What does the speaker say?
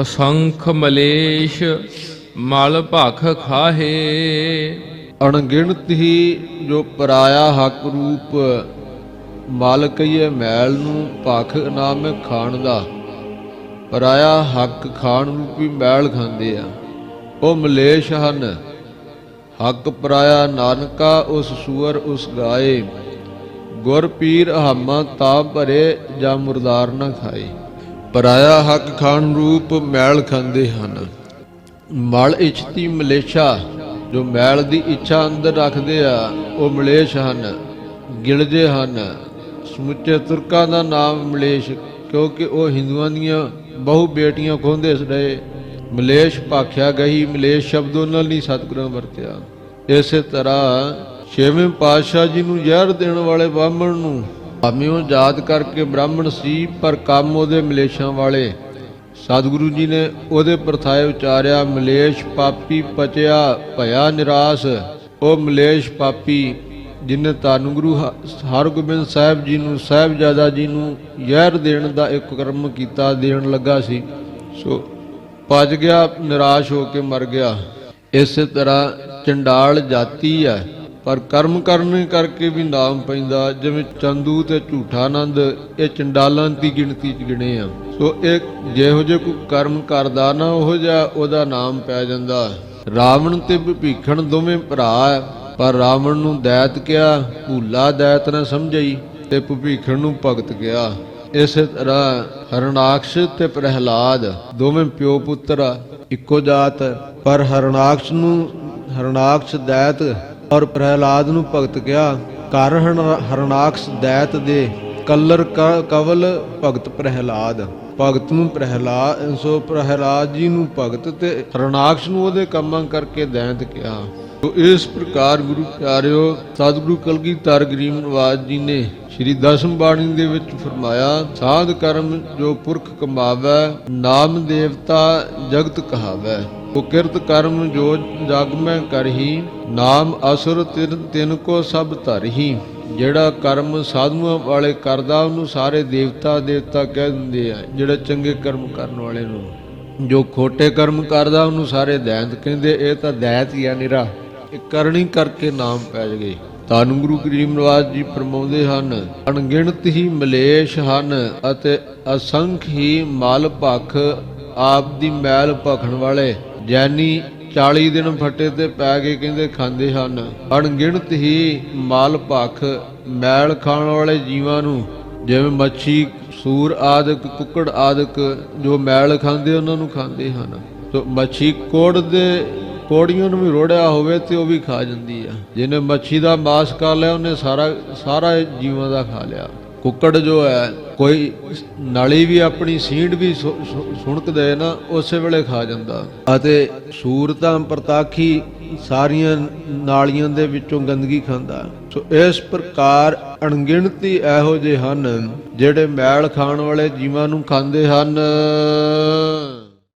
ਅਸੰਖ ਮਲੇਸ਼ ਮਲ ਭਖ ਖਾਹੇ। ਅਣਗਿਣਤ ਹੀ ਜੋ ਪਰਾਇਆ ਹੱਕ ਰੂਪ, ਮਲ ਮੈਲ ਨੂੰ ਭਖ ਨਾਮ ਖਾਣ ਦਾ। ਪਰਾਇਆ ਹੱਕ ਖਾਣ ਰੂਪੀ ਮੈਲ ਖਾਂਦੇ ਆ। ਉਹ ਮਲੇਸ਼ ਹਨ। ਹੱਕ ਪਰਾਇਆ ਨਾਨਕਾ ਉਸ ਸੂਰ ਉਸ ਗਾਏ। ਗੁਰ ਪੀਰ ਹਮਾ ਤਾ ਭਰੇ ਜਾਂ ਮੁਰਦਾਰ ਨਾ ਖਾਏ। ਪਰਾਇਆ ਹੱਕ ਖਾਣ ਰੂਪ ਮੈਲ ਖਾਂਦੇ ਹਨ। ਮਲ ਇਛਤੀ ਮਲੇਸ਼ਾ ਜੋ ਮੈਲ ਦੀ ਇੱਛਾ ਅੰਦਰ ਰੱਖਦੇ ਆ, ਉਹ ਮਲੇਸ਼ ਹਨ ਗਿਲਦੇ ਹਨ। ਸਮੁੱਚੇ ਤੁਰਕਾਂ ਦਾ ਨਾਮ ਮਲੇਸ਼ ਕਿਉਂਕਿ ਉਹ ਹਿੰਦੂਆਂ ਦੀਆਂ ਬਹੁ ਬੇਟੀਆਂ ਖੋਹਦੇ ਰਹੇ ਮਲੇਸ਼ ਭਾਖਿਆ ਗਈ ਮਲੇਸ਼ ਸ਼ਬਦ ਉਹਨਾਂ ਲਈ ਸਤਿਗੁਰਾਂ ਵਰਤਿਆ। ਇਸੇ ਤਰ੍ਹਾਂ ਛੇਵੇਂ ਪਾਤਸ਼ਾਹ ਜੀ ਨੂੰ ਜ਼ਹਿਰ ਦੇਣ ਵਾਲੇ ਬ੍ਰਾਹਮਣ ਨੂੰ ਭਾਵੇਂ ਉਹ ਜਾਤ ਕਰਕੇ ਬ੍ਰਾਹਮਣ ਸੀ, ਪਰ ਕੰਮ ਉਹਦੇ ਮਲੇਸ਼ਾਂ ਵਾਲੇ। ਸਤਿਗੁਰੂ ਜੀ ਨੇ ਉਹਦੇ ਪਰਥਾਏ ਉਚਾਰਿਆ, ਮਲੇਸ਼ ਪਾਪੀ ਪਚਿਆ, ਭਇਆ ਨਿਰਾਸ਼। ਉਹ ਮਲੇਸ਼ ਪਾਪੀ, ਜਿਨੇ ਧੰਨ ਗੁਰੂ ਹ- ਹਰਗੋਬਿੰਦ ਸਾਹਿਬ ਜੀ ਨੂੰ, ਸਾਹਿਬਜ਼ਾਦਾ ਜੀ ਨੂੰ ਜ਼ਹਿਰ ਦੇਣ ਦਾ ਇੱਕ ਕਰਮ ਕੀਤਾ, ਦੇਣ ਲੱਗਾ ਸੀ। ਸੋ ਪਜ ਗਿਆ, ਨਿਰਾਸ਼ ਹੋ ਕੇ ਮਰ ਗਿਆ। ਇਸੇ ਤਰ੍ਹਾਂ ਚੰਡਾਲ ਜਾਤੀ ਹੈ। ਪਰ ਕਰਮ ਕਰਨ ਕਰਕੇ ਵੀ ਨਾਮ ਪੈਂਦਾ ਜਿਵੇਂ ਚੰਦੂ ਤੇ ਝੂਠਾ ਆਨੰਦ ਇਹ ਚੰਡਾਲਾਂ ਦੀ ਗਿਣਤੀ ਚ ਗਿਣੇ ਆ। ਸੋ ਇਹ ਜਿਹੋ ਜੇ ਕੋਈ ਕਰਮ ਕਰਦਾ ਨਾ ਉਹ ਜਿਹਾ ਉਹਦਾ ਨਾਮ ਪੈ ਜਾਂਦਾ। ਰਾਵਣ ਤੇ ਵਿਭੀਖਣ ਦੋਵੇਂ ਭਰਾ ਹੈ, ਪਰ ਰਾਵਣ ਨੂੰ ਦੈਤ ਕਿਹਾ ਭੂਲਾ ਦੈਤ ਨਾ ਸਮਝਈ ਤੇ ਵਿਭੀਖਣ ਨੂੰ ਭਗਤ ਕਿਹਾ। ਇਸੇ ਤਰ੍ਹਾਂ ਹਰਨਾਕਸ਼ ਤੇ ਪ੍ਰਹਿਲਾਦ ਦੋਵੇਂ ਪਿਓ ਪੁੱਤਰ ਆ ਇੱਕੋ ਜਾਤ ਪਰ ਹਰਨਾਕਸ਼ ਨੂੰ ਹਰਨਾਕਸ਼ ਦੈਤ ਔਰ ਪ੍ਰਹਿਲਾਦ ਨੂੰ ਭਗਤ ਕਿਹਾ, ਕਰ ਹਰਨਾਕਸ਼ ਦੈਤ ਦੇ ਕਲਰ ਕਵਲ ਭਗਤ ਪ੍ਰਹਿਲਾਦ। ਭਗਤ ਨੂੰ ਪ੍ਰਹਿਲਾਦ ਸੋ ਪ੍ਰਹਿਲਾਦ ਜੀ ਨੂੰ ਭਗਤ ਤੇ ਹਰਨਾਕਸ਼ ਨੂੰ ਉਹਦੇ ਕੰਮਾਂ ਕਰਕੇ ਦੈਂਤ ਕਿਹਾ। ਤੋ ਇਸ ਪ੍ਰਕਾਰ ਗੁਰੂ ਪਿਆਰਿਓ, ਸਤਿਗੁਰੂ ਕਲਗੀਧਰ ਗਰੀਬ ਨਵਾਜ ਜੀ ਨੇ ਸ਼੍ਰੀ ਦਸਮ ਬਾਣੀ ਦੇ ਵਿੱਚ ਫਰਮਾਇਆ, ਸਾਧ ਕਰਮ ਜੋ ਪੁਰਖ ਕਮਾਵੈ, ਨਾਮ ਦੇਵਤਾ ਜਗਤ ਕਹਾਵੈ। ਉਹ ਕਿਰਤ ਕਰਮ ਜੋ ਜਗ ਮੈਂ ਕਰਹੀ, ਨਾਮ ਅਸੁਰ ਤਿਨ ਤਿਨ ਕੋ ਸਭ ਧਰਹੀ। ਜਿਹੜਾ ਕਰਮ ਸਾਧੂਆਂ ਵਾਲੇ ਕਰਦਾ, ਉਹਨੂੰ ਸਾਰੇ ਦੇਵਤਾ ਦੇਵਤਾ ਕਹਿ ਦਿੰਦੇ ਆ, ਜਿਹੜੇ ਚੰਗੇ ਕਰਮ ਕਰਨ ਵਾਲੇ ਨੂੰ। ਜੋ ਖੋਟੇ ਕਰਮ ਕਰਦਾ, ਉਹਨੂੰ ਸਾਰੇ ਦੈਂਤ ਕਹਿੰਦੇ, ਇਹ ਤਾਂ ਦੈਤ ਹੀ ਆ ਨਿਰਾ। ਇਹ ਕਰਨੀ ਕਰਕੇ ਨਾਮ ਪੈ ਗਏ ਧੰਨ ਗੁਰੂ ਗਰੀਬ ਨਵਾਜ ਜੀ ਫਰਮਾਉਂਦੇ ਹਨ, ਅਣਗਿਣਤ ਹੀ ਮਲੇਸ਼ ਹਨ ਅਤੇ ਅਸੰਖ ਹੀ ਮਲ ਭਖ ਆਪ ਦੀ ਮੈਲ ਭਖਣ ਵਾਲੇ। ਜੈਨੀ 40 ਦਿਨ ਫੱਟੇ ਤੇ ਪੈ ਕੇ ਕਹਿੰਦੇ ਖਾਂਦੇ ਹਨ। ਅਣਗਿਣਤ ਹੀ ਮਾਲ ਭਖ, ਮੈਲ ਖਾਣ ਵਾਲੇ ਜੀਵਾਂ ਨੂੰ, ਜਿਵੇਂ ਮੱਛੀ, ਸੂਰ ਆਦਿਕ, ਕੁੱਕੜ ਆਦਿਕ, ਜੋ ਮੈਲ ਖਾਂਦੇ ਉਹਨਾਂ ਨੂੰ ਖਾਂਦੇ ਹਨ। ਤੋ ਮੱਛੀ ਕੋੜ ਦੇ ਕੋੜੀਆਂ ਨੂੰ ਵੀ ਰੋੜਿਆ ਹੋਵੇ ਤੇ ਉਹ ਵੀ ਖਾ ਜਾਂਦੀ ਆ। ਜਿਹਨੇ ਮੱਛੀ ਦਾ ਮਾਸ ਖਾ ਲਿਆ, ਉਹਨੇ ਸਾਰਾ ਸਾਰਾ ਜੀਵਾਂ ਦਾ ਖਾ ਲਿਆ। ਕੁੱਕੜ ਜੋ ਹੈ, ਕੋਈ ਨਾਲੀ ਵੀ ਆਪਣੀ, ਸੀਂਡ ਵੀ ਸੁ- ਸੁ- ਸੁਣਕਦੇ ਨਾ, ਉਸੇ ਵੇਲੇ ਖਾ ਜਾਂਦਾ। ਅਤੇ ਸੂਰ ਪ੍ਰਤਾਖੀ ਸਾਰੀਆਂ ਨਾਲੀਆਂ ਦੇ ਵਿੱਚੋਂ ਗੰਦਗੀ ਖਾਂਦਾ। ਸੋ ਇਸ ਪ੍ਰਕਾਰ ਅਣਗਿਣਤੀ ਇਹੋ ਜਿਹੇ ਹਨ, ਜਿਹੜੇ ਮੈਲ ਖਾਣ ਵਾਲੇ ਜੀਵਾਂ ਨੂੰ ਖਾਂਦੇ ਹਨ।